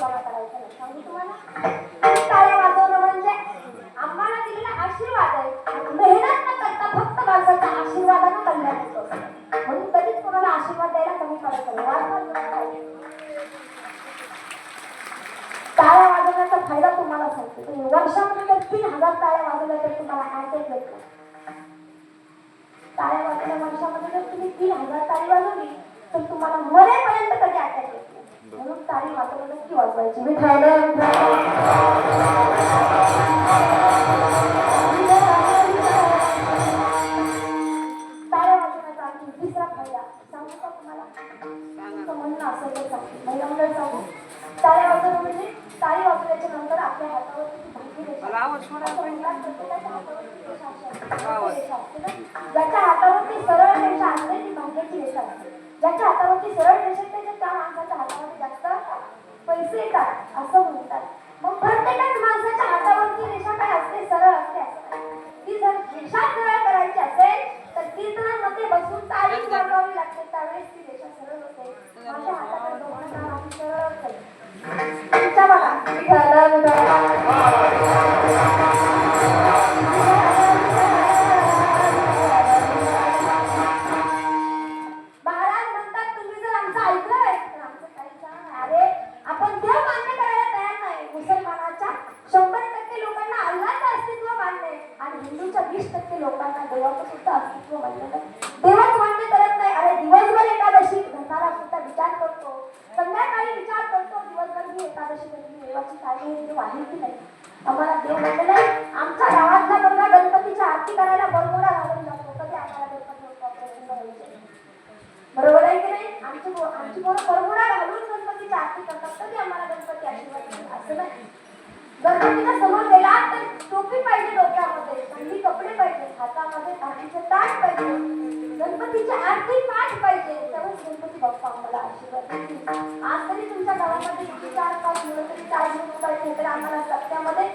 योगाला वाजवणं म्हणजे आम्हाला दिलेला आशीर्वाद आहे. मेहनत न फक्त माणसाच्या आशीर्वादानं कल्याण म्हणून कधीच कोणाला आशीर्वाद द्यायला कमी पडत वाजवण्याचा फायदा तुम्हाला सांगतो. वर्षामध्ये तीन हजार टाळ्या वाजवल्या तर तुम्हाला अटॅक येत नाही वर्षामध्ये जर तुम्ही तीन हजार टाळी वाजवली तर तुम्हाला मरेपर्यंत कधी अटॅक येत टाळी वाजवलं नक्की वाजवायची. मी टाळ्या वाजवण्याचा आणखी तिसरा फायदा सांगू का तुम्हाला? तुमचं म्हणणं असेल तर सांगते. महिला मंडळ सांगू. टाळ्या वाजवणं म्हणजे टाळी वाजवल्याच्या नंतर आपल्या हातावरती प्रत्येकाच्या रेषा असते. ज्याच्या हातावरती सरळ रेषा असते ती भाग्याची रेषा असते. ज्याच्या हातावरती सरळ रेषा असते तर त्या माणसाच्या हातावरती जास्त पैसे येतात असं म्हणतात. मग प्रत्येकाच माणसाच्या हातावरती रेषा काय असते? सरळ असते. ती जर रेषा सरळ करायची असेल तर कीर्तनामध्ये बसून तारीख वाजवावी लागते. त्यावेळेस ती रेषा सरळ होते. माझ्या हाताकडे आम्ही सरळ असेल तुमच्या बघा. विठ्ठल वीस टक्के लोकांना देवाचं सुद्धा अस्तित्व मान्य नाही. देवच मान्य करत नाही. अरे दिवसभर एकादशी धरणारा सुद्धा विचार करतो. संध्याकाळी विचार करतो दिवसभर मी एकादशी करते देवाची काळजी घेते वाढली की नाही? आम्हाला देव म्हणलं नाही. आमच्या गावातला मुलगा गणपतीची आरती करायला बरोबरा घालून जातो कधी आम्हाला गणपती बाप्पा प्रसन्न बरोबर आहे की नाही? आमची आमची पोरं बरोबरा घालून गणपतीची आरती करतात कधी आम्हाला गणपती आशीर्वाद असं नाही. गणपतीला समोर गेला तर टोपी पाहिजे डोक्यावर. थंडी कपडे पाहिजे हातामध्ये काठीचे ताट पाहिजे गणपतीची आरती पाठ पाहिजे तेव्हाच गणपती बाप्पा आम्हाला आशीर्वाद देतील. आज तरी तुमच्या गावामध्ये किती चार पाच मुलं तरी चार मुलं पाहिजे तर आम्हाला सत्यामध्ये